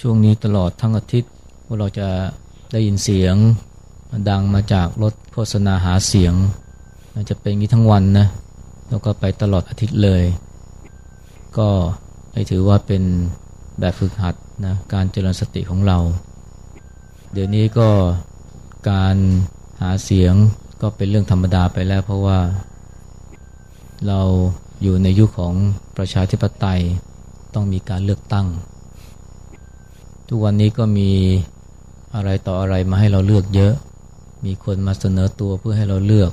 ช่วงนี้ตลอดทั้งอาทิตย์ว่าเราจะได้ยินเสียงดังมาจากรถโฆษณาหาเสียงอาจจะเป็นงี้ทั้งวันนะแล้วก็ไปตลอดอาทิตย์เลย ก็ให้ถือว่าเป็นแบบฝึกหัดนะการเจริญสติของเรา เดี๋ยวนี้ก็การหาเสียงก็เป็นเรื่องธรรมดาไปแล้ว เพราะว่า เราอยู่ในยุคขของประชาธิปไตยต้องมีการเลือกตั้ง ทุกวันนี้ก็มีอะไรต่ออะไรมาให้เราเลือกเยอะ มีคนมาเสนอตัวเพื่อให้เราเลือก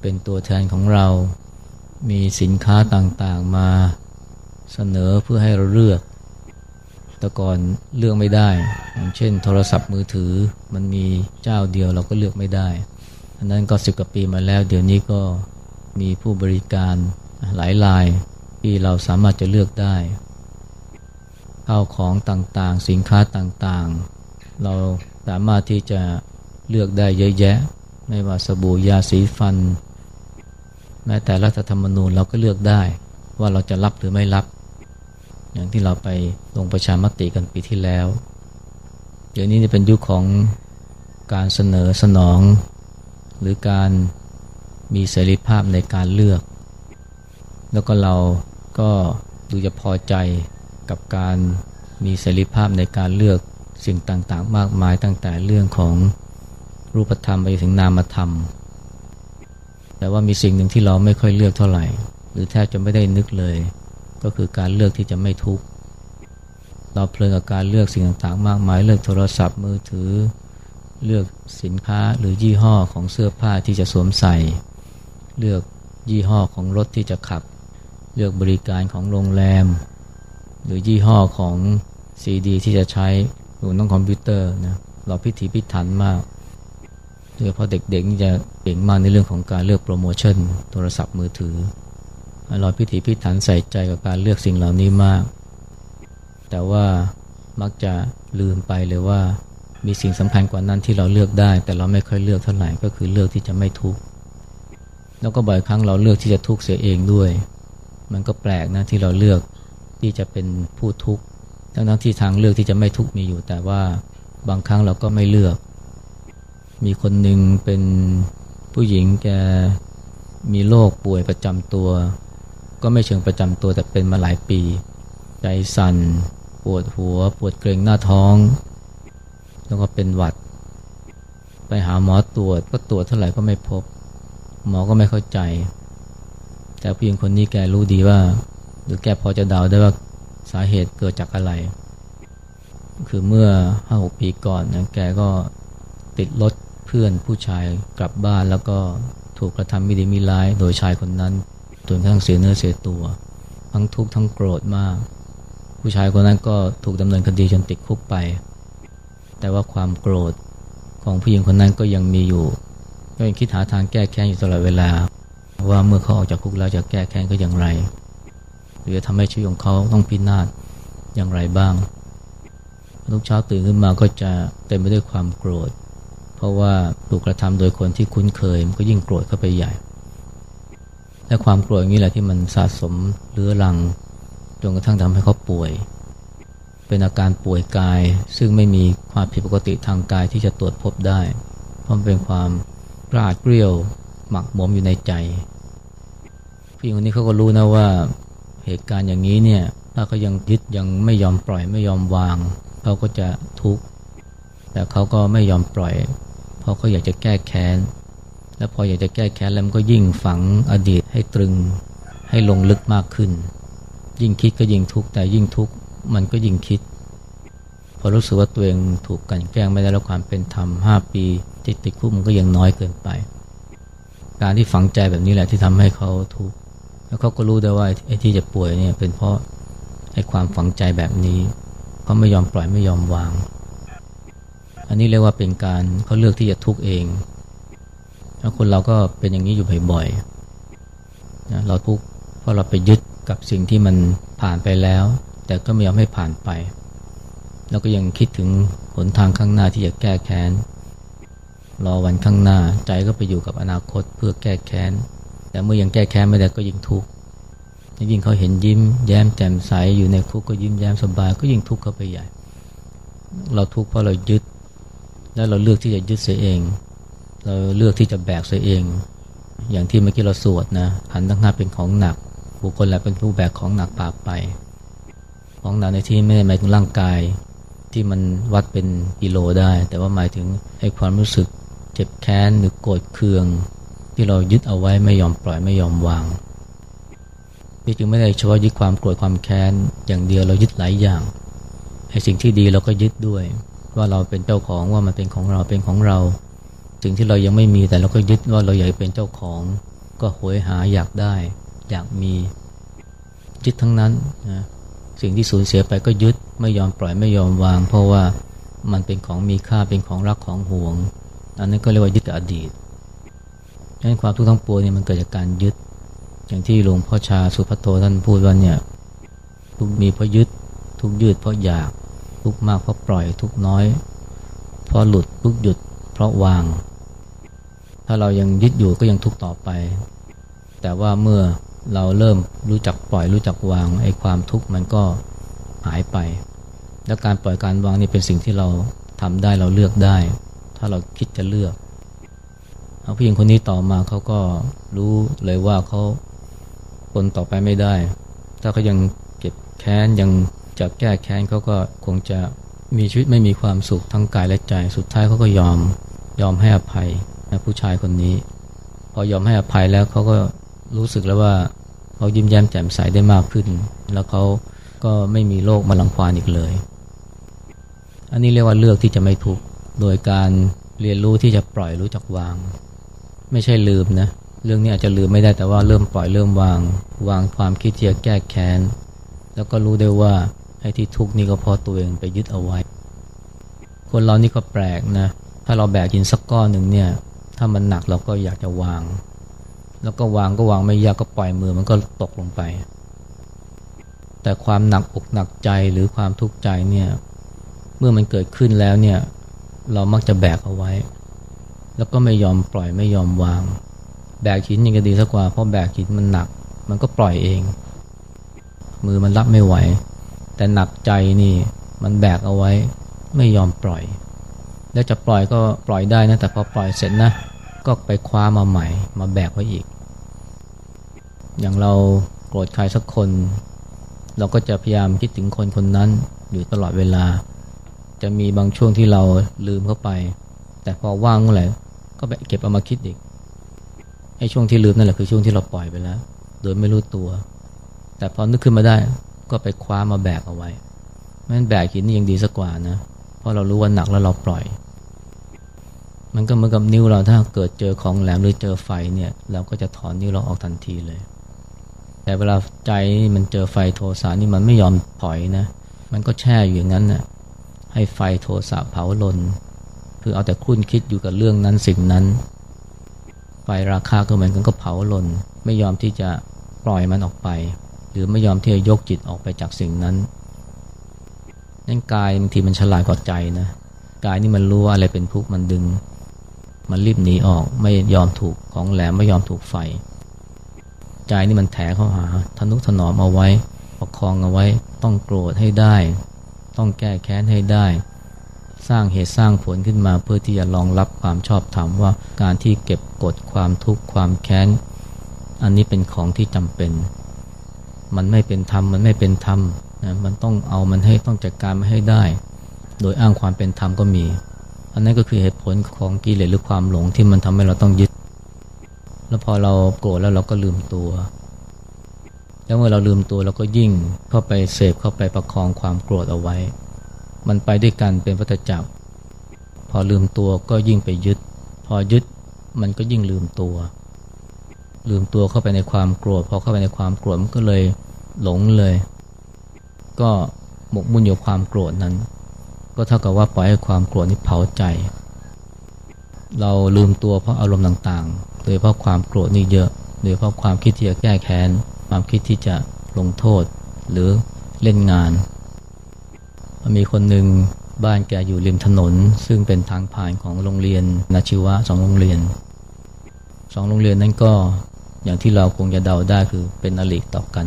เป็นตัวแทนของเรา มีสินค้าต่างๆมาเสนอเพื่อให้เราเลือก แต่ก่อนเลือกไม่ได้ อย่างเช่น โทรศัพท์มือถือมันมีเจ้าเดียวเราก็เลือกไม่ได้ อันนั้นก็สิบกว่าปีมาแล้ว เดี๋ยวนี้ก็มีผู้บริการหลายรายที่เราสามารถจะเลือกได้ ข้าวของต่างๆ สินค้าต่างๆ เราสามารถที่จะเลือกได้เยอะแยะ ไม่ว่าสบู่ยาสีฟัน แม้แต่รัฐธรรมนูญเราก็เลือกได้ว่าเราจะรับหรือไม่รับ อย่างที่เราไปลงประชามติกันปีที่แล้ว เดี๋ยวนี้เป็นยุคของการเสนอสนอง หรือการมีเสรีภาพในการเลือก แล้วก็เราก็ดูจะพอใจ กับการมีเสรีภาพในการเลือกสิ่งต่างๆ มากมายตั้งแต่เรื่องของรูปธรรมไปถึงนามธรรม แต่ว่ามีสิ่งหนึ่งที่เราไม่ค่อยเลือกเท่าไหร่ หรือแทบจะไม่ได้นึกเลย ก็คือการเลือกที่จะไม่ทุกข์เราเพลินกับการเลือกสิ่งต่างๆ มากมาย เลือกโทรศัพท์มือถือ เลือกสินค้าหรือยี่ห้อของเสื้อผ้าที่จะสวมใส่ เลือกยี่ห้อของรถที่จะขับ เลือกบริการของโรงแรม หรือยี่ห้อของซีดีที่จะใช้หรือน้องคอมพิวเตอร์นะเราพิถีพิถันมากโดยเฉพาะเด็กๆนี่จะเก่งมากในเรื่องของการเลือกโปรโมชั่น โทรศัพท์มือถือเราพิถีพิถันใส่ใจกับการเลือกสิ่งเหล่านี้มาก แต่ว่ามักจะลืมไปเลยว่ามีสิ่งสำคัญกว่านั้นที่เราเลือกได้ แต่เราไม่ค่อยเลือกเท่าไหร่ก็คือเลือกที่จะไม่ทุกข์แล้วก็บ่อยครั้งเราเลือกที่จะทุกข์เสียเองด้วย มันก็แปลกนะที่เราเลือก ที่จะเป็นผู้ทุกข์ทั้งทั้งที่ทางเลือกที่จะไม่ทุกข์มีอยู่ แต่ว่าบางครั้งเราก็ไม่เลือก มีคนหนึ่งเป็นผู้หญิงแกมีโรคป่วยประจำตัว ก็ไม่เชิงประจำตัวแต่เป็นมาหลายปี ใจสั่นปวดหัว ปวดเกรงหน้าท้อง แล้วก็เป็นหวัด ไปหาหมอตรวจก็ตรวจเท่าไหร่ก็ไม่พบ หมอก็ไม่เข้าใจ แต่ผู้หญิงคนนี้แกรู้ดีว่า หรือแกพอจะเดาได้ว่าสาเหตุเกิดจากอะไร คือเมื่อห้าหกปีก่อนนะแกก็ติดรถเพื่อนผู้ชายกลับบ้านแล้วก็ถูกกระทำไม่ดีไม่ร้ายโดยชายคนนั้นจนกระทั่งเสียเนื้อเสียตัว ทั้งทุกข์ทั้งโกรธมาก ผู้ชายคนนั้นก็ถูกดำเนินคดีจนติดคุกไป แต่ว่าความโกรธของผู้หญิงคนนั้นก็ยังมีอยู่ก็ยังคิดหาทางแก้แค้นอยู่ตลอดเวลา ว่าเมื่อเขาออกจากคุกแล้วจะแก้แค้นก็อย่างไร หรือจะทำให้ชีวิตของเขาต้องพินาศอย่างไรบ้างทุกเช้าตื่นขึ้นมาก็จะเต็มไปด้วยความโกรธ เพราะว่าถูกกระทำโดยคนที่คุ้นเคยมันก็ยิ่งโกรธเข้าไปใหญ่ และความโกรธอย่างนี้แหละที่มันสะสมเรื้อรังจนกระทั่งทำให้เขาป่วย เป็นอาการป่วยกาย ซึ่งไม่มีความผิดปกติทางกายที่จะตรวจพบได้ เพราะเป็นความกราดเกลียวหมักหมมอยู่ในใจผู้หญิงคนนี้เขาก็รู้นะว่า เหตุการณ์อย่างนี้เนี่ยถ้าเขายังยึดยังไม่ยอมปล่อยไม่ยอมวาง เขาก็จะทุกข์แต่เขาก็ไม่ยอมปล่อย เพราะเขาอยากจะแก้แค้น และพออยากจะแก้แค้นแล้วมันก็ยิ่งฝังอดีตให้ตรึงให้ลงลึกมากขึ้น ยิ่งคิดก็ยิ่งทุกข์แต่ยิ่งทุกข์มันก็ยิ่งคิด พอรู้สึกว่าตัวเองถูกกันแกล้งไม่ได้รับความเป็นธรรมห้าปีติดติดคุกมันก็ยังน้อยเกินไป การที่ฝังใจแบบนี้แหละที่ทำให้เขาทุกข์ แล้วเขาก็รู้ได้ว่าไอ้ที่จะป่วยเนี่ยเป็นเพราะไอ้ความฝังใจแบบนี้เขาไม่ยอมปล่อยไม่ยอมวาง อันนี้เรียกว่าเป็นการเขาเลือกที่จะทุกข์เองแล้วคนเราก็เป็นอย่างนี้อยู่บ่อยๆนะเราทุกข์เพราะเราไปยึดกับสิ่งที่มันผ่านไปแล้ว แต่ก็ไม่ยอมให้ผ่านไป แล้วก็ยังคิดถึงหนทางข้างหน้าที่จะแก้แค้นรอวันข้างหน้าใจก็ไปอยู่กับอนาคตเพื่อแก้แค้น แต่เมื่อยังแก้แค้นไม่ได้ก็ยิ่งทุกข์ยิ่งเขาเห็นยิ้ม แย้มแจ่มใสอยู่ในคุกก็ยิ้มแย้มสบายก็ยิ่งทุกข์เข้าไปใหญ่ เราทุกข์เพราะเรายึด และเราเลือกที่จะยึดเสียเอง เราเลือกที่จะแบกเสียเอง อย่างที่เมื่อกี้เราสวดนะขันทั้งห้าเป็นของหนัก บุคคลแหละเป็นผู้แบกของหนักปาไป ของหนักในที่ไม่ได้หมายถึงร่างกายที่มันวัดเป็นกิโลได้ แต่ว่าหมายถึงให้ความรู้สึกเจ็บแค้นหรือโกรธเคือง ที่เรายึดเอาไว้ไม่ยอมปล่อยไม่ยอมวางที่จึงไม่ได้เฉพาะยึดความโกรธความแค้นอย่างเดียวเรายึดหลายอย่างไอ้สิ่งที่ดีเราก็ยึดด้วย ว่าเราเป็นเจ้าของว่ามันเป็นของเราเป็นของเรา สิ่งที่เรายังไม่มีแต่เราก็ยึดว่าเราอยากเป็นเจ้าของ ก็โหยหาอยากได้ อยากมียึดทั้งนั้นนะสิ่งที่สูญเสียไปก็ยึดไม่ยอมปล่อยไม่ยอมวาง เพราะว่ามันเป็นของมีค่าเป็นของรักของห่วง อันนั้นก็เรียกว่ายึดอดีต ดังนั้นความทุกข์ทั้งปวงเนี่ยมันเกิดจากการยึด อย่างที่หลวงพ่อชาสุภัทโทท่านพูดว่าเนี่ยทุกมีเพราะยึด ทุกยืดเพราะอยาก ทุกมากเพราะปล่อย ทุกน้อย เพราะหลุดทุกหยุด เพราะวาง ถ้าเรายังยึดอยู่ก็ยังทุกต่อไป แต่ว่าเมื่อเราเริ่มรู้จักปล่อยรู้จักวางไอ้ความทุกข์มันก็หายไป แล้วการปล่อยการวางนี่เป็นสิ่งที่เราทำได้เราเลือกได้ ถ้าเราคิดจะเลือก ผู้หญิงคนนี้ต่อมาเขาก็รู้เลยว่าเขาคนต่อไปไม่ได้ ถ้าเขายังเก็บแค้นยังจะแก้แค้นเขาก็คงจะมีชีวิตไม่มีความสุขทั้งกายและใจ สุดท้ายเขาก็ยอมยอมให้อภัยนะผู้ชายคนนี้ พอยอมให้อภัยแล้วเขาก็รู้สึกแล้วว่าเขายิ้มแย้มแจ่มใสได้มากขึ้น แล้วเขาก็ไม่มีโรคมาลังควานอีกเลย อันนี้เรียกว่าเลือกที่จะไม่ทุกข์โดยการเรียนรู้ที่จะปล่อยรู้จักวาง ไม่ใช่ลืมนะ เรื่องนี้อาจจะลืมไม่ได้แต่ว่าเริ่มปล่อยเริ่มวาง วางความคิดที่จะแก้แค้น แล้วก็รู้ได้ว่าไอ้ที่ทุกข์นี่ก็เพราะตัวเองไปยึดเอาไว้ คนเรานี่ก็แปลกนะ ถ้าเราแบกยินสักก้อนหนึ่งเนี่ย ถ้ามันหนักเราก็อยากจะวาง แล้วก็วางก็วางไม่ยากก็ปล่อยมือมันก็ตกลงไป แต่ความหนักอกหนักใจหรือความทุกข์ใจเนี่ย เมื่อมันเกิดขึ้นแล้วเนี่ย เรามักจะแบกเอาไว้ แล้วก็ไม่ยอมปล่อยไม่ยอมวาง แบกหินยังจะดีสักกว่าเพราะแบกหินมันหนัก มันก็ปล่อยเอง มือมันรับไม่ไหว แต่หนักใจนี่มันแบกเอาไว้ไม่ยอมปล่อย แล้วจะปล่อยก็ปล่อยได้นะแต่พอปล่อยเสร็จนะ ก็ไปคว้ามาใหม่ มาแบกไว้อีก อย่างเราโกรธใครสักคน เราก็จะพยายามคิดถึงคนคนนั้นอยู่ตลอดเวลา จะมีบางช่วงที่เราลืมเข้าไป แต่พอว่างเมื่อไหร่ ก็ไปเก็บเอามาคิดอีกไอ้ช่วงที่ลืมนั่นแหละคือช่วงที่เราปล่อยไปแล้ว โดยไม่รู้ตัว แต่พอนึกขึ้นมาได้ก็ไปคว้ามาแบกเอาไว้แม้นแบกหินนี่ยังดีสักกว่านะเพราะเรารู้ว่าหนักแล้วเราปล่อย มันก็เหมือนกับนิ้วเราถ้าเกิดเจอของแหลมหรือเจอไฟเนี่ยเราก็จะถอนนิ้วเราออกทันทีเลย แต่เวลาใจมันเจอไฟโทสะนี่มันไม่ยอมถอยนะ มันก็แช่อยู่อย่างนั้นนะ่ะให้ไฟโทสะเผาลน คือเอาแต่คุ้นคิดอยู่กับเรื่องนั้นสิ่งนั้น ไฟราคาก็เหมือนกันก็เผาลน ไม่ยอมที่จะปล่อยมันออกไป หรือไม่ยอมที่จะยกจิตออกไปจากสิ่งนั้นนั่นกายบางทีมันฉลาดกว่าใจนะ กายนี่มันรู้ว่าอะไรเป็นทุกข์มันดึง มันรีบหนีออกไม่ยอมถูกของแหลมไม่ยอมถูกไฟ ใจนี่มันแถเข้าหาทนุถนอมเอาไว้ประคองเอาไว้ ต้องโกรธให้ได้ ต้องแก้แค้นให้ได้ สร้างเหตุสร้างผลขึ้นมาเพื่อที่จะรองรับความชอบธรรมว่าการที่เก็บกดความทุกข์ความแค้น อันนี้เป็นของที่จำเป็น มันไม่เป็นธรรมมันไม่เป็นธรรมนะมันต้องเอามันให้ต้องจัดการมาให้ได้ โดยอ้างความเป็นธรรมก็มี อันนั้นก็คือเหตุผลของกิเลสหรือความหลงที่มันทำให้เราต้องยึด แล้วพอเราโกรธแล้วเราก็ลืมตัว แล้วเมื่อเราลืมตัวเราก็ยิ่งเข้าไปเสพเข้าไปประคองความโกรธเอาไว้ มันไปด้วยกันเป็นวัฏจักร พอลืมตัวก็ยิ่งไปยึด พอยึดมันก็ยิ่งลืมตัว ลืมตัวเข้าไปในความโกรธพอเข้าไปในความโกรธมันก็เลยหลงเลย ก็หมกมุ่นอยู่ความโกรธนั้น ก็เท่ากับว่าปล่อยให้ความโกรธนี้เผาใจ เราลืมตัวเพราะอารมณ์ต่างๆ โดยเพราะความโกรธนี่เยอะโดยเพราะความคิดที่จะแก้แค้นความคิดที่จะลงโทษ หรือเล่นงาน มีคนหนึ่งบ้านแกอยู่ริมถนน ซึ่งเป็นทางผ่านของโรงเรียนนาชิวะสองโรงเรียนสองโรงเรียนนั้นก็อย่างที่เราคงจะเดาได้คือเป็นอลิต่อกัน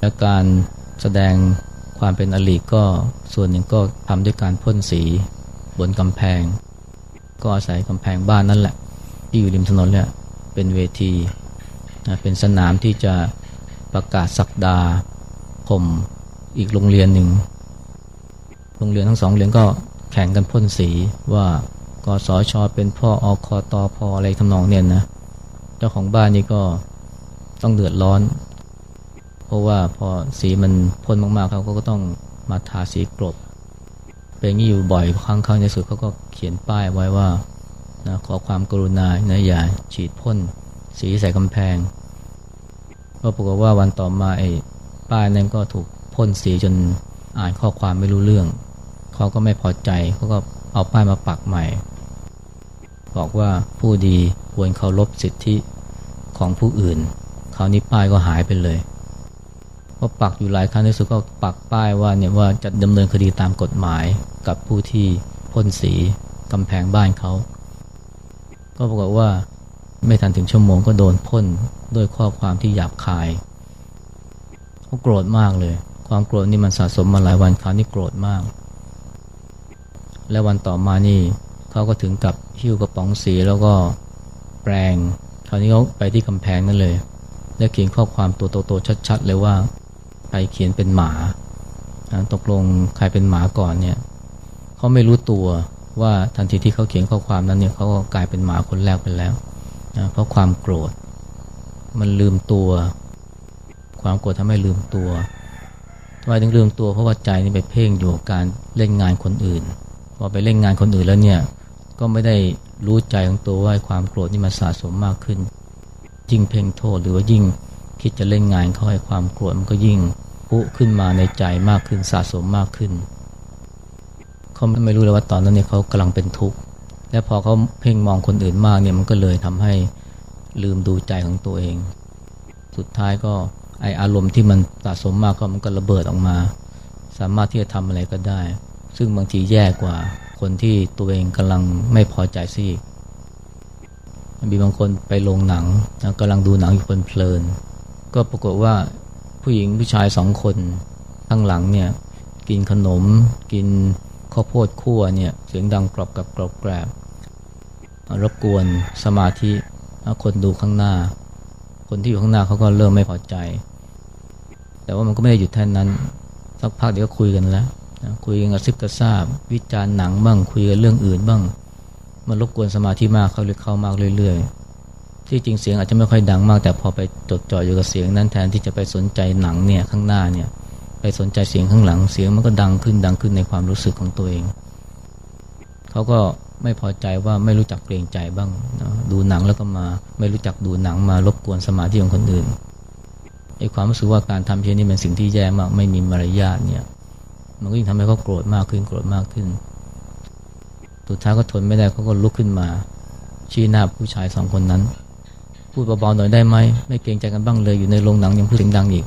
และการแสดงความเป็นอลีก็ส่วนหนึ่งก็ทำด้วยการพ่นสีบนกำแพง ก็อาศัยกำแพงบ้านนั่นแหละ ที่อยู่ริมถนนเนี่ยเป็นเวทีนะเป็นสนามที่จะประกาศสักดาข่มอีกโรงเรียนหนึ่ง โรงเรียนทั้งสองเรียนก็แข่งกันพ่นสีว่ากสชเป็นพ่ออคอตอพออะไรทำนองเนี่ยนะ เจ้าของบ้านนี่ก็ต้องเดือดร้อน เพราะว่าพอสีมันพ่นมากๆเขาก็ต้องมาทาสีกรบเป็นอย่างนี้อยู่บ่อยครั้งครั้งในสุดเขาก็เขียนป้ายไว้ว่านะขอความกรุณานะอย่าฉีดพ่นสีใส่กำแพงก็ปรากฏว่าวันต่อมาไอ้ป้ายนั้นก็ถูกพ่นสีจนอ่านข้อความไม่รู้เรื่อง เขาก็ไม่พอใจเขาก็เอาป้ายมาปักใหม่ บอกว่าผู้ดีควรเคารพสิทธิของผู้อื่นคราวนี้ป้ายก็หายไปเลยพอปักอยู่หลายครั้งที่สุดก็ปักป้ายว่าเนี่ยว่าจะดำเนินคดีตามกฎหมายกับผู้ที่พ่นสีกำแพงบ้านเขา ก็ปรากฏว่าไม่ทันถึงชั่วโมงก็โดนพ่นด้วยข้อความที่หยาบคายเขาโกรธมากเลย ความโกรธนี่มันสะสมมาหลายวันคราวนี้โกรธมาก และวันต่อมานี่เขาก็ถึงกับหิ้วกระป๋องสีแล้วก็แปลงคราวนี้เขาไปที่กำแพงนั่นเลย แล้วเขียนข้อความตัวโตๆชัด ๆ เลยว่าใครเขียนเป็นหมาตกลงใครเป็นหมาก่อนเนี่ยเขาไม่รู้ตัวว่าทันทีที่เขาเขียนข้อความนั้นเนี่ยเขาก็กลายเป็นหมาคนแรกไปแล้วนะเพราะความโกรธ มันลืมตัว ความโกรธทำให้ลืมตัวทำไมถึงลืมตัวเพราะว่าใจนี่ไปเพ่งอยู่กับการเล่นงานคนอื่น อไปเล่นงานคนอื่นแล้วเนี่ย ก็ไม่ได้รู้ใจของตัวว่าความโกรธนี่มันสะสมมากขึ้น ยิ่งเพ่งโทษหรือว่ายิ่งคิดจะเล่นงานเขาให้ความโกรธมันก็ยิ่งพุขึ้นมาในใจมากขึ้นสะสมมากขึ้น เขาไม่รู้เลยว่าตอนนั้นเนี่ยเขากำลังเป็นทุกข์ และพอเขาเพ่งมองคนอื่นมากเนี่ยมันก็เลยทำให้ลืมดูใจของตัวเอง สุดท้ายก็ไออารมณ์ที่มันสะสมมากก็มันก็ระเบิดออกมา สามารถที่จะทำอะไรก็ได้ ซึ่งบางทีแย่กว่าคนที่ตัวเองกำลังไม่พอใจซิมีบางคนไปโรงหนังนะกำลังดูหนังอยู่คนเพลิน ก็ปรากฏว่าผู้หญิงผู้ชายสองคนข้างหลังเนี่ยกินขนม กินข้าวโพดคั่วเนี่ยเสียงดังกรอบกับกรอบแกรบรบกวนสมาธิคนดูข้างหน้า คนที่อยู่ข้างหน้าเขาก็เริ่มไม่พอใจ แต่ว่ามันก็ไม่ได้หยุดแค่นั้น สักพักเดี๋ยวก็คุยกันแล้ว คุยกันกระซิบกระซาบ วิจารณ์หนังบ้างคุยกันเรื่องอื่นบ้าง มันรบกวนสมาธิมากเขาเลยเข้ามากเรื่อย ๆ ที่จริงเสียงอาจจะไม่ค่อยดังมาก แต่พอไปจดจ่ออยู่กับเสียงนั้นแทนที่จะไปสนใจหนังเนี่ยข้างหน้าเนี่ยไปสนใจเสียงข้างหลังเสียงมันก็ดังขึ้นดังขึ้นในความรู้สึกของตัวเอง เขาก็ไม่พอใจว่าไม่รู้จักเกรงใจบ้างนะดูหนังแล้วก็มาไม่รู้จักดูหนังมารบกวนสมาธิของคนอื่นไอ้ความรู้สึกว่าการทำเช่นนี้เป็นสิ่งที่แย่มากไม่มีมารยาทเนี่ย มันก็ยิ่งทำให้เขาโกรธมากขึ้นโกรธมากขึ้น สุดท้ายก็ทนไม่ได้เขาก็ลุกขึ้นมา ชี้หน้าผู้ชายสองคนนั้น พูดเบาๆหน่อยได้ไหมไม่เกรงใจกันบ้างเลยอยู่ในโรงหนังยังพูดเสียงดังอีก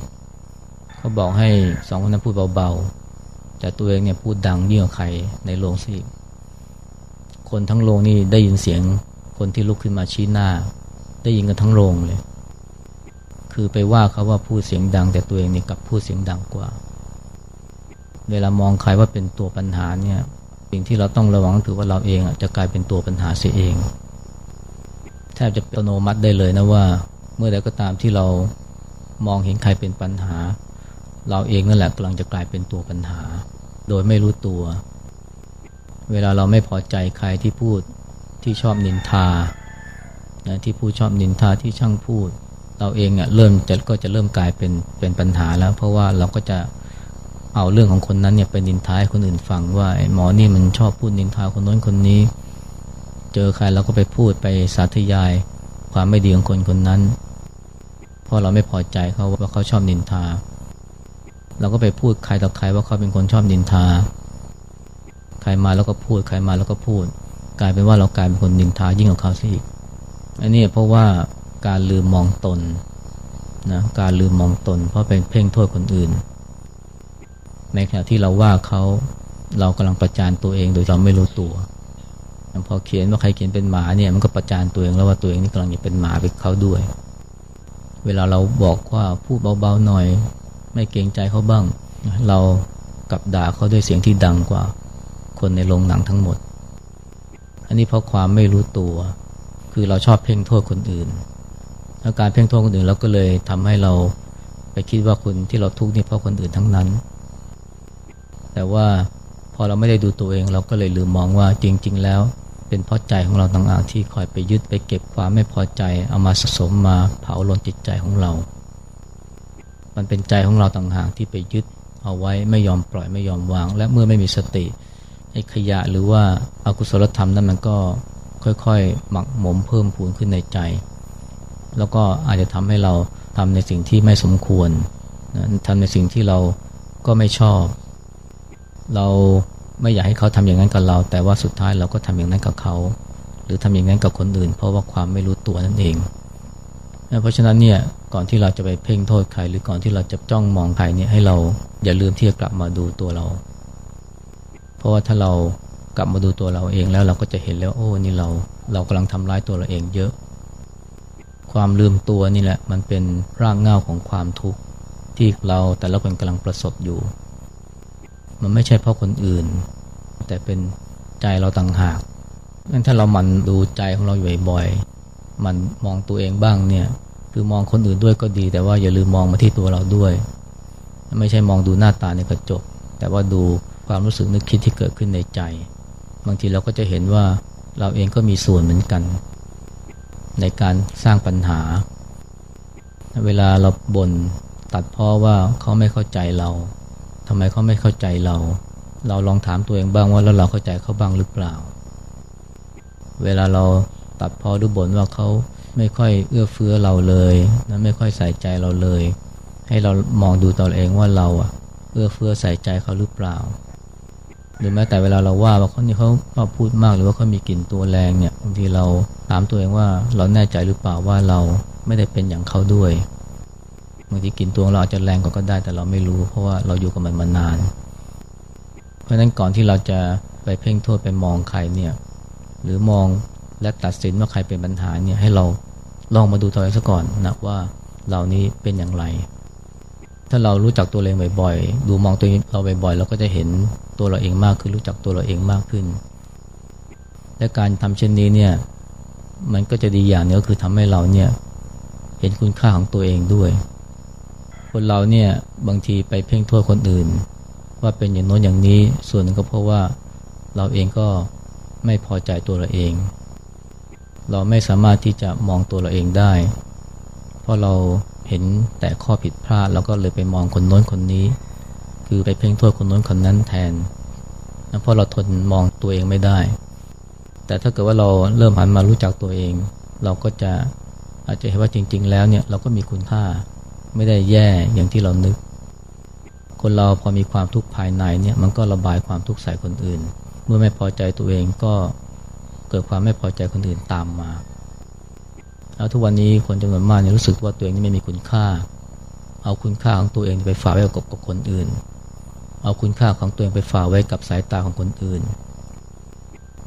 เขาบอกให้สองคนนั้นพูดเบาๆแต่ตัวเองเนี่ยพูดดังยิ่งกว่าใครในโรงสิคนทั้งโรงนี่ได้ยินเสียงคนที่ลุกขึ้นมาชี้หน้า ได้ยินกันทั้งโรงเลย คือไปว่าเขาว่าพูดเสียงดัง แต่ตัวเองนี่กลับพูดเสียงดังกว่า เวลามองใครว่าเป็นตัวปัญหาเนี่ยสิ่งที่เราต้องระวังถือว่าเราเองจะกลายเป็นตัวปัญหาเสียเองแทบจะอัตโนมัติได้เลยนะว่า เมื่อใดก็ตามที่เรามองเห็นใครเป็นปัญหา เราเองนั่นแหละกำลังจะกลายเป็นตัวปัญหา โดยไม่รู้ตัว เวลาเราไม่พอใจใครที่พูดที่ชอบนินทานะที่พูดชอบนินทาที่ช่างพูด เราเองเน่ยเริ่มจะก็จะเริ่มกลายเป็นเป็นปัญหาแล้ว เพราะว่าเราก็จะ เอาเรื่องของคนนั้นเนี่ยไปนินทาให้คนอื่นฟังว่าหมอนี่มันชอบพูดนินทาคนน้นคนนี้ เจอใครเราก็ไปพูดไปสาธยาย ความไม่ดีของคนคนนั้นเพราะเราไม่พอใจเขาว่าเขาชอบนินทา เราก็ไปพูดใครต่อใครว่าเขาเป็นคนชอบนินทา ใครมาแล้วก็พูดใครมาแล้วก็พูด กลายเป็นว่าเรากลายเป็นคนนินทายิ่งกว่าเขาซะอีกอันนี้เพราะว่าการลืมมองตนนะการลืมมองตน เพราะเป็นเพ่งโทษคนอื่น ในขณะที่เราว่าเขาเรากำลังประจานตัวเองโดยเราไม่รู้ตัวพอเขียนว่าใครเขียนเป็นหมาเนี่ยมันก็ประจานตัวเองแล้วว่าตัวเองนี่กำลังจะเป็นหมาไปเขาด้วย เวลาเราบอกว่าพูดเบาๆหน่อย ไม่เกรงใจเขาบ้าง เรากับด่าเขาด้วยเสียงที่ดังกว่า คนในโรงหนังทั้งหมด อันนี้เพราะความไม่รู้ตัว คือเราชอบเพ่งโทษคนอื่นอาการเพ่งโทษคนอื่นเราก็เลยทำให้เราไปคิดว่าคนที่เราทุกข์นี่เพราะคนอื่นทั้งนั้น แต่ว่าพอเราไม่ได้ดูตัวเองเราก็เลยลืมมองว่าจริง ๆ แล้ว เป็นเพราะใจของเราต่างหากที่คอยไปยึดไปเก็บความไม่พอใจ เอามาสะสมมาเผาลนจิตใจของเรา มันเป็นใจของเราต่างหากที่ไปยึดเอาไว้ไม่ยอมปล่อยไม่ยอมวาง และเมื่อไม่มีสติไอ้ขยะหรือว่าอากุศลธรรมนั้นมันก็ค่อยๆ หมักหมมเพิ่มพูนขึ้นในใจ แล้วก็อาจจะทำให้เราทำในสิ่งที่ไม่สมควรทำในสิ่งที่เราก็ไม่ชอบ เราไม่อยากให้เขาทำอย่างนั้นกับเรา แต่ว่าสุดท้ายเราก็ทำอย่างนั้นกับเขา หรือทำอย่างนั้นกับคนอื่น เพราะว่าความไม่รู้ตัวนั่นเอง เพราะฉะนั้นเนี่ยก่อนที่เราจะไปเพ่งโทษใคร หรือก่อนที่เราจะจ้องมองใครเนี่ยให้เราอย่าลืมที่จะกลับมาดูตัวเรา เพราะว่าถ้าเรากลับมาดูตัวเราเองแล้วเราก็จะเห็นแล้วโอ้นี่เราเรากำลังทำร้ายตัวเราเองเยอะ ความลืมตัวนี่แหละมันเป็นร่างเงาของความทุกข์ที่เราแต่ละคนกำลังประสบอยู่ มันไม่ใช่เพราะคนอื่น แต่เป็นใจเราต่างหากงั้นถ้าเรามันดูใจของเราอยู่บ่อยๆมันมองตัวเองบ้างเนี่ย คือมองคนอื่นด้วยก็ดี แต่ว่าอย่าลืมมองมาที่ตัวเราด้วย ไม่ใช่มองดูหน้าตาในกระจก แต่ว่าดูความรู้สึกนึกคิดที่เกิดขึ้นในใจ บางทีเราก็จะเห็นว่าเราเองก็มีส่วนเหมือนกัน ในการสร้างปัญหา เวลาเราบน่นตัดพ้อว่าเขาไม่เข้าใจเรา ทำไมเขาไม่เข้าใจเรา เราลองถามตัวเองบ้างว่าแล้วเราเข้าใจเขาบ้างหรือเปล่า เวลาเราตัดพอดูบ่นว่าเขาไม่ค่อยเอื้อเฟื้อเราเลยนะไม่ค่อยใส่ใจเราเลย ให้เรามองดูตัวเองว่าเราอะเอื้อเฟื้อใส่ใจเขาหรือเปล่า หรือแม้แต่เวลาเราว่าว่าเขานี่เขามาพูดมากหรือว่าเขามีกลิ่นตัวแรงเนี่ยบางทีเราถามตัวเองว่าเราแน่ใจหรือเปล่าว่าเราไม่ได้เป็นอย่างเขาด้วย บางทีกลิ่นตัวเราอาจจะแรงกว่าก็ได้แต่เราไม่รู้ เพราะว่าเราอยู่กับมันมานาน เพราะฉะนั้นก่อนที่เราจะไปเพ่งโทษไปมองใครเนี่ย หรือมองและตัดสินว่าใครเป็นปัญหาเนี่ยให้เราลองมาดูตัวเองซะก่อนนะว่าเรานี้เป็นอย่างไร ถ้าเรารู้จักตัวเองบ่อยๆ ดูมองตัวเราบ่อยๆ เราก็จะเห็นตัวเราเองมากขึ้นรู้จักตัวเราเองมากขึ้น และการทำเช่นนี้เนี่ยมันก็จะดีอย่างนึงก็คือทำให้เราเนี่ยเห็นคุณค่าของตัวเองด้วย คนเราเนี่ยบางทีไปเพ่งโทษคนอื่น ว่าเป็นอย่างโน้นอย่างนี้ส่วนหนึ่งก็เพราะว่าเราเองก็ไม่พอใจตัวเราเอง เราไม่สามารถที่จะมองตัวเราเองได้ เพราะเราเห็นแต่ข้อผิดพลาดเราก็เลยไปมองคนโน้นคนนี้ คือไปเพ่งโทษคนโน้นคนนั้นแทนเพราะเราทนมองตัวเองไม่ได้ แต่ถ้าเกิดว่าเราเริ่มหันมารู้จักตัวเอง เราก็จะอาจจะเห็นว่าจริง ๆ แล้วเนี่ยเราก็มีคุณค่า ไม่ได้แย่อย่างที่เรานึก คนเราพอมีความทุกข์ภายในเนี่ยมันก็ระบายความทุกข์ใส่คนอื่น เมื่อไม่พอใจตัวเองก็เกิดความไม่พอใจคนอื่นตามมา แล้วทุกวันนี้คนจำนวนมากเนี่ยรู้สึกว่าตัวเองนี่ไม่มีคุณค่า เอาคุณค่าของตัวเองไปฝากไว้กับกับคนอื่น เอาคุณค่าของตัวเองไปฝากไว้กับสายตาของคนอื่น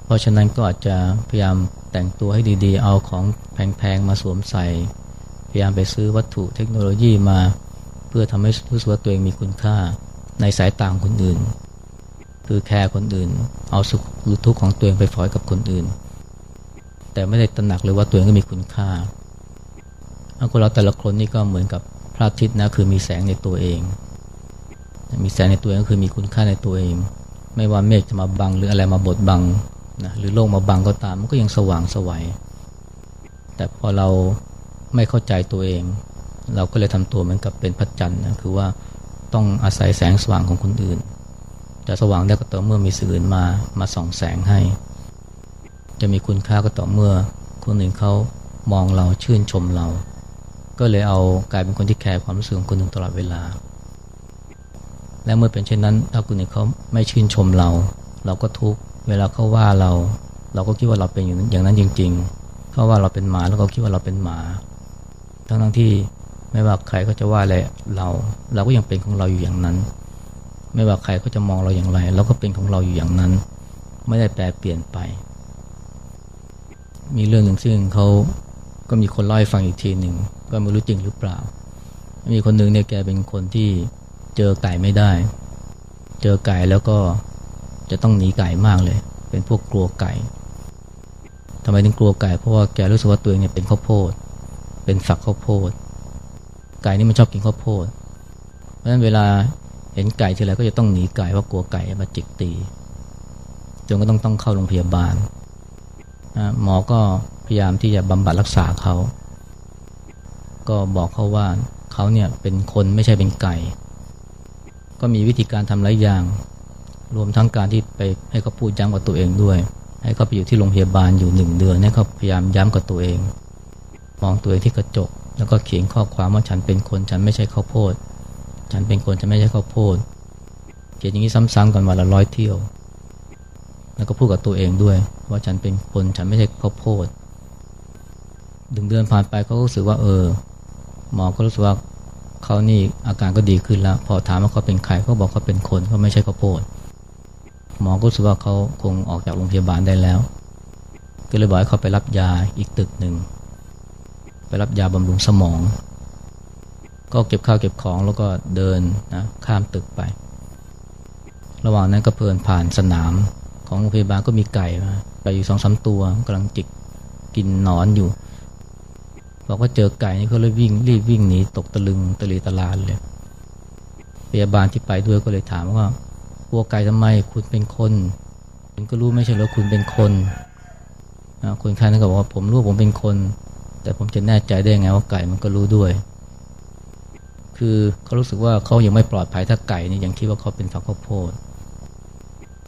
เพราะฉะนั้นก็อาจจะพยายามแต่งตัวให้ดีๆ เอาของแพงๆมาสวมใส่ พยายามไปซื้อวัตถุเทคโนโลยีมา เพื่อทำให้รู้สึกว่าตัวเองมีคุณค่าในสายตาของคนอื่น คือแคร์คนอื่น เอาสุขหรือทุกข์ของตัวเองไปฝอยกับคนอื่น แต่ไม่ได้ตระหนักเลยว่าตัวเองก็มีคุณค่าคนเราแต่ละคนนี่ก็เหมือนกับพระอาทิตย์นะคือมีแสงในตัวเอง มีแสงในตัวเองก็คือมีคุณค่าในตัวเอง ไม่ว่าเมฆจะมาบังหรืออะไรมาบดบังนะหรือโลกมาบังก็ตามมันก็ยังสว่างสวัยแต่พอเรา ไม่เข้าใจตัวเอง เราก็เลยทำตัวเหมือนกับเป็นพระจันทร์นะคือว่าต้องอาศัยแสงสว่างของคนอื่น จะสว่างได้ก็ต่อเมื่อมีสื่ออื่นมามาส่องแสงให้ จะมีคุณค่าก็ต่อเมื่อคนอื่นเขามองเราชื่นชมเรา ก็เลยเอากลายเป็นคนที่แคร์ความรู้สึกของคนอื่นตลอดเวลา และเมื่อเป็นเช่นนั้น ถ้าคนอื่นเขาไม่ชื่นชมเรา เราก็ทุกเวลาเขาว่าเรา เราก็คิดว่าเราเป็นอย่างนั้นจริงๆเขาว่าเราเป็นหมาแล้วก็คิดว่าเราเป็นหมา ทั้งทั้งที่ไม่ว่าใครก็จะว่าอะไรเรา เราก็ยังเป็นของเราอยู่อย่างนั้น ไม่ว่าใครก็จะมองเราอย่างไร เราก็เป็นของเราอยู่อย่างนั้น ไม่ได้แปลเปลี่ยนไป มีเรื่องหนึ่งซึ่งเขาก็มีคนเล่าให้ฟังอีกทีหนึ่งก็ไม่รู้จริงหรือเปล่า มีคนหนึ่งเนี่ยแกเป็นคนที่เจอไก่ไม่ได้ เจอไก่แล้วก็จะต้องหนีไก่มากเลย เป็นพวกกลัวไก่ทำไมถึงกลัวไก่เพราะว่าแกรู้สึกว่าตัวเองเนี่ยเป็นข้าวโพด เป็นฝักข้าวโพด ไก่นี่มันชอบกินข้าวโพด เพราะฉะนั้นเวลาเห็นไก่ทีไรก็จะต้องหนีไก่เพราะกลัวไก่มาจิกตี จนก็ต้องต้องเข้าโรงพยาบาล หมอก็พยายามที่จะบำบัดรักษาเขา ก็บอกเขาว่าเขาเนี่ยเป็นคนไม่ใช่เป็นไก่ ก็มีวิธีการทำหลายอย่าง รวมทั้งการที่ไปให้เขาพูดย้ำกับตัวเองด้วย ให้เขาไปอยู่ที่โรงพยาบาลอยู่หนึ่งเดือนให้เขาพยายามย้ำกับตัวเอง มองตัวเองที่กระจก แล้วก็เขียนข้อความว่าฉันเป็นคนฉันไม่ใช่ข้าวโพด ฉันเป็นคนฉันไม่ใช่ข้าวโพด เขียนอย่างนี้ซ้ำๆกันวันละร้อยเที่ยว แล้วก็พูดกับตัวเองด้วย ว่าฉันเป็นคนฉันไม่ใช่ข้าวโพดดึงเดือนผ่านไปเขาก็รู้สึกว่า เออ หมอก็รู้สึกว่าเขานี่อาการก็ดีขึ้นแล้ว พอถามว่าเขาเป็นใครเขาบอกเขาเป็นคนเขาไม่ใช่ข้าวโพดหมอก็รู้สึกว่าเขาคงออกจากโรงพยาบาลได้แล้ว ก็เลยบอกให้เขาไปรับยาอีกตึกหนึ่ง ไปรับยาบำรุงสมอง ก็เก็บข้าวเก็บของแล้วก็เดินนะข้ามตึกไป ระหว่างนั้นก็เพลินผ่านสนามของโรงพยาบาลก็มีไก่มาไปอยู่สองสาตัวกำลังจิกกินหนอนอยู่บอกว่าเจอไก่นี่ก็เลยวิ่งรีบวิ่งหนีตกตะลึงตะลีตะลานเลยพยาบาลที่ไปด้วยก็เลยถามว่ากลัวไก่ทำไมคุณเป็นคนคุณก็รู้ไม่ใช่หรือคุณเป็นคนนะคนไข้นั่นก็บอกว่าผมรู้ผมเป็นคน แต่ผมจะแน่ใจได้ไงว่าไก่มันก็รู้ด้วย คือเขารู้สึกว่าเขายังไม่ปลอดภัยถ้าไก่นี่ยังคิดว่าเขาเป็นฝักข้าวโพด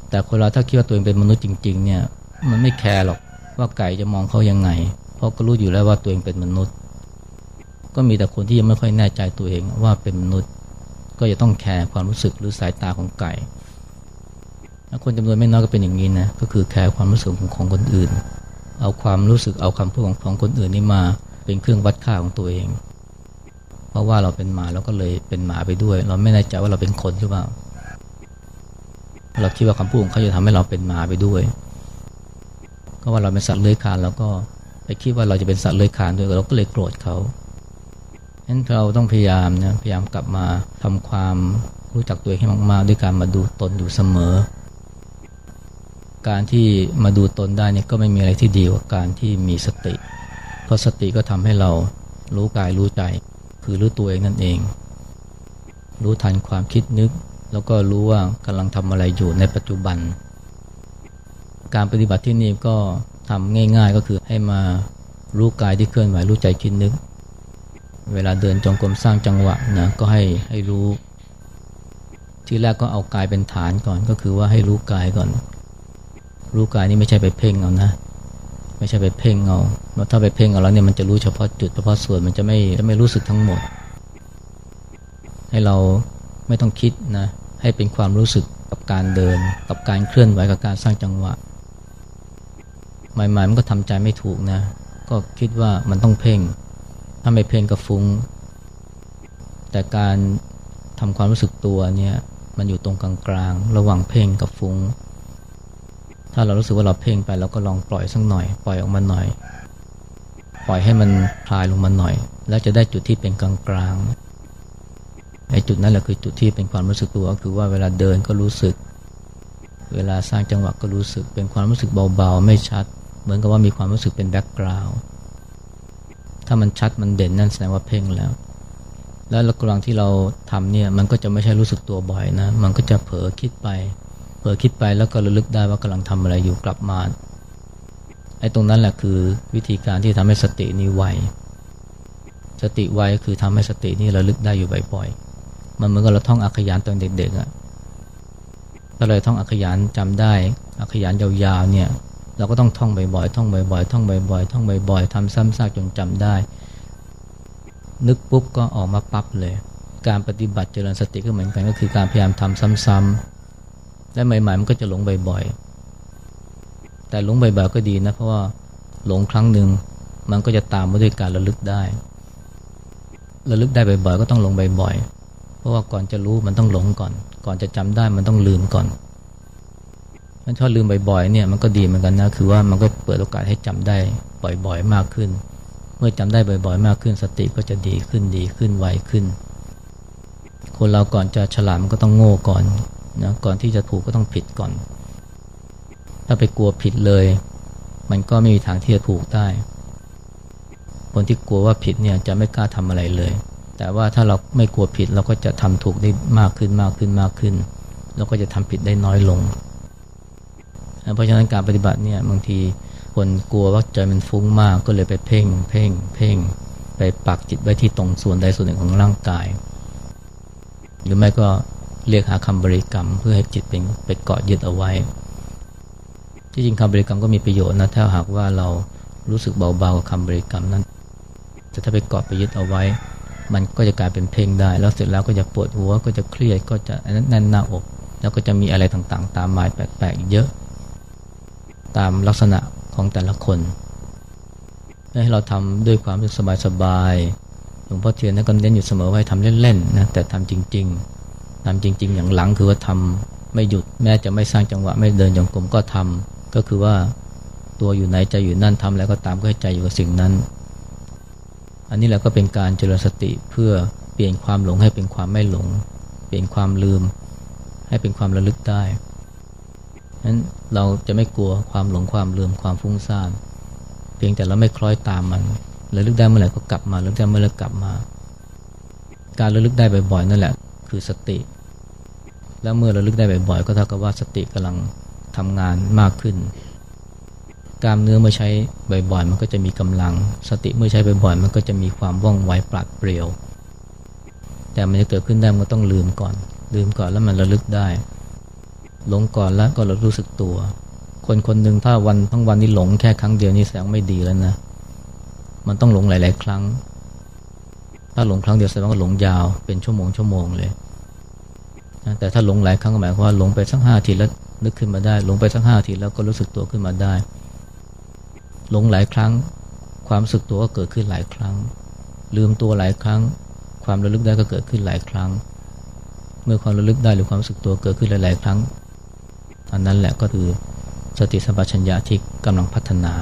แต่คนเราถ้าคิดว่าตัวเองเป็นมนุษย์จริง ๆ เนี่ย มันไม่แคร์หรอกว่าไก่จะมองเขายังไง เพราะก็รู้อยู่แล้วว่าตัวเองเป็นมนุษย์ ก็มีแต่คนที่ยังไม่ค่อยแน่ใจตัวเองว่าเป็นมนุษย์ ก็จะต้องแคร์ความรู้สึกหรือสายตาของไก่คนจำนวนไม่น้อยก็เป็นอย่างนี้นะ ก็คือแคร์ความรู้สึกของคนอื่น เอาความรู้สึกเอาคำพูดของของคนอื่นนี่มาเป็นเครื่องวัดค่าของตัวเอง เพราะว่าเราเป็นหมาเราก็เลยเป็นหมาไปด้วย เราไม่แน่ใจว่าเราเป็นคนหรือเปล่าเราคิดว่าคำพูดของเขาจะทำให้เราเป็นหมาไปด้วย ก็ว่าเราเป็นสัตว์เลื้อยคลานแล้วก็ไปคิดว่าเราจะเป็นสัตว์เลื้อยคลานด้วยเราก็เลยโกรธเขาฉะนั้นเราต้องพยายามนะพยายามกลับมาทำความรู้จักตัวเองให้มากๆ ด้วยการมาดูตนอยู่เสมอ การที่มาดูตนได้เนี่ยก็ไม่มีอะไรที่ดีกว่าการที่มีสติ เพราะสติก็ทำให้เรารู้กายรู้ใจ คือรู้ตัวเองนั่นเอง รู้ทันความคิดนึก แล้วก็รู้ว่ากำลังทำอะไรอยู่ในปัจจุบัน การปฏิบัติที่นี่ก็ทำง่าย ๆ ก็คือให้มารู้กายที่เคลื่อนไหวรู้ใจคิดนึก เวลาเดินจงกรมสร้างจังหวะนะก็ให้ให้รู้ ที่แรกก็เอากายเป็นฐานก่อนก็คือว่าให้รู้กายก่อน รู้กายนี่ไม่ใช่ไปเพ่งเอานะ ไม่ใช่ไปเพ่งเอาเพราะถ้าไปเพ่งเอาแล้วเนี่ยมันจะรู้เฉพาะจุดเฉพาะส่วนมันจะไม่จะไม่รู้สึกทั้งหมด ให้เราไม่ต้องคิดนะให้เป็นความรู้สึกกับการเดิน กับการเคลื่อนไหวกับการสร้างจังหวะใหม่ๆมันก็ทำใจไม่ถูกนะ ก็คิดว่ามันต้องเพ่ง ถ้าไม่เพ่งก็ฟุง้ง แต่การทำความรู้สึกตัวเนี่ยมันอยู่ตรงกลางๆระหว่างเพ่งกับฟุง้ง ถ้าเรารู้สึกว่าเราเพ่งไปเราก็ลองปล่อยสักหน่อย ปล่อยออกมาหน่อย ปล่อยให้มันคลายลงมาหน่อย แล้วจะได้จุดที่เป็นกลางๆไอ้จุดนั้นแหละคือจุดที่เป็นความรู้สึกตัว คือว่าเวลาเดินก็รู้สึก เวลาสร้างจังหวะก็รู้สึก เป็นความรู้สึกเบาๆ ไม่ชัด เหมือนกับว่ามีความรู้สึกเป็นแบ็กกราวด์ถ้ามันชัดมันเด่นนั่นแสดงว่าเพ่งแล้ว แล้วระหว่างที่เราทำเนี่ยมันก็จะไม่ใช่รู้สึกตัวบ่อยนะ มันก็จะเผลอคิดไป เผลอคิดไปแล้วก็ระลึกได้ว่ากำลังทำอะไรอยู่กลับมาไอ้ตรงนั้นแหละคือวิธีการที่ทำให้สตินี้ไวสติไวคือทำให้สตินี้ระลึกได้อยู่บ่อยๆมันเหมือนกับเราท่องอักขยานตอนเด็กๆอะ่ะถ้าเราท่องอักขยานจำได้อักขยานยาวๆเนี่ยเราก็ต้องท่องบ่อยๆท่องบ่อยๆท่องบ่อยๆท่องบ่อยๆทำซ้ำซากจนจำได้ นึกปุ๊บก็ออกมาปั๊บเลย การปฏิบัติเจริญสติก็เหมือนกันก็คือการพยายามทำซ้ำๆ และใหม่ๆมันก็จะหลงบ่อยๆ แต่หลงบ่อยๆก็ดีนะ เพราะว่าหลงครั้งหนึ่งมันก็จะตามมาด้วยการระลึกได้ ระลึกได้บ่อยๆ ก็ต้องหลงบ่อยๆ เพราะว่าก่อนจะรู้มันต้องหลงก่อน ก่อนจะจำได้มันต้องลืมก่อนมันชอบลืมบ่อยๆ เนี่ยมันก็ดีเหมือนกันนะ คือว่ามันก็เปิดโอกาสให้จำได้บ่อยๆ มากขึ้น เมื่อจำได้บ่อยๆ มากขึ้น สติก็จะดีขึ้นดีขึ้นไวขึ้น คนเราก่อนจะฉลาดมันก็ต้องโง่ก่อน นะก่อนที่จะถูกก็ต้องผิดก่อน ถ้าไปกลัวผิดเลย มันก็ไม่มีทางที่จะถูกได้ คนที่กลัวว่าผิดเนี่ยจะไม่กล้าทำอะไรเลย แต่ว่าถ้าเราไม่กลัวผิดเราก็จะทำถูกได้มากขึ้นมากขึ้นมากขึ้น เราก็จะทำผิดได้น้อยลง เพราะฉะนั้นการปฏิบัติเนี่ยบางทีคนกลัวว่าใจมันฟุ้งมากก็เลยไปเพ่ง เพ่ง เพ่ง ไปปักจิตไว้ที่ตรงส่วนใดส่วนหนึ่งของร่างกาย หรือไม่ก็ เรียกหาคำบริกรรม เพื่อให้จิตเป็นไปเกาะยึดเอาไว้ ที่จริงคำบริกรรมก็มีประโยชน์นะถ้าหากว่าเรารู้สึกเบาๆกับคำบริกรรมนั้นแต่ถ้าไปเกาะไปยึดเอาไว้ มันก็จะกลายเป็นเพ่งได้ แล้วเสร็จแล้วก็จะปวดหัวก็จะเครียดก็จะแน่นหน้าอก แล้วก็จะมีอะไรต่างๆ ตามมาแปลกๆเยอะ ตามลักษณะของแต่ละคนให้เราทำด้วยความสบายๆหลวงพ่อเทียนนั้นก็เน้นอยู่เสมอว่าทำเล่นๆนะแต่ทำจริง ๆ ทำจริง ๆ อย่างหลังคือว่าทำไม่หยุดแม้จะไม่สร้างจังหวะไม่เดินจงกรมก็ทำก็คือว่าตัวอยู่ไหนใจอยู่นั่นทำแล้วก็ตามก็ให้ใจอยู่กับสิ่งนั้น อันนี้แหละก็เป็นการเจริญสติเพื่อเปลี่ยนความหลงให้เป็นความไม่หลง เปลี่ยนความลืม ให้เป็นความระลึกได้นั้นเราจะไม่กลัวความหลงความลืมความฟุ้งซ่านเพียงแต่เราไม่คล้อยตามมันระลึกได้เมื่อไหร่ก็กลับมาระลึกได้เมื่อไหร่กลับมา การระลึกได้บ่อยๆนั่นแหละ คือสติ แล้วเมื่อเระลึกได้บ่อยๆก็เท่ากับว่าสติกำลังทำงานมากขึ้น กล้ามเนื้อเมื่อใช้บ่อยๆ มันก็จะมีกำลัง สติเมื่อใช้บ่อยๆ มันก็จะมีความว่องไวปราดเปรียว แต่มันจะเกิดขึ้นได้มันต้องลืมก่อน ลืมก่อนแล้วมันระลึกได้ หลงก่อนแล้วก็เรารู้สึกตัว คนคนหนึ่งถ้าวันทั้งวันนี้หลงแค่ครั้งเดียวนี่แสดงไม่ดีแล้วนะ มันต้องหลงหลาย ๆ ครั้งถ้าหลงครั้งเดียวแสดงว่าหลงยาวเป็นชั่วโมงชั่วโมงเลย นะแต่ถ้าหลงหลายครั้งก็หมายความว่าหลงไปสักห้าทีแล้วนึกขึ้นมาได้ หลงไปสักห้าทีแล้วก็รู้สึกตัวขึ้นมาได้ หลงหลายครั้ง ความรู้สึกตัวก็เกิดขึ้นหลายครั้ง ลืมตัวหลายครั้ง ความระลึกได้ก็เกิดขึ้นหลายครั้ง เมื่อความระลึกได้หรือความรู้สึกตัวเกิดขึ้นหลาย ๆ ครั้งอันนั้นแหละก็คือสติสัมปชัญญะที่กำลังพัฒนา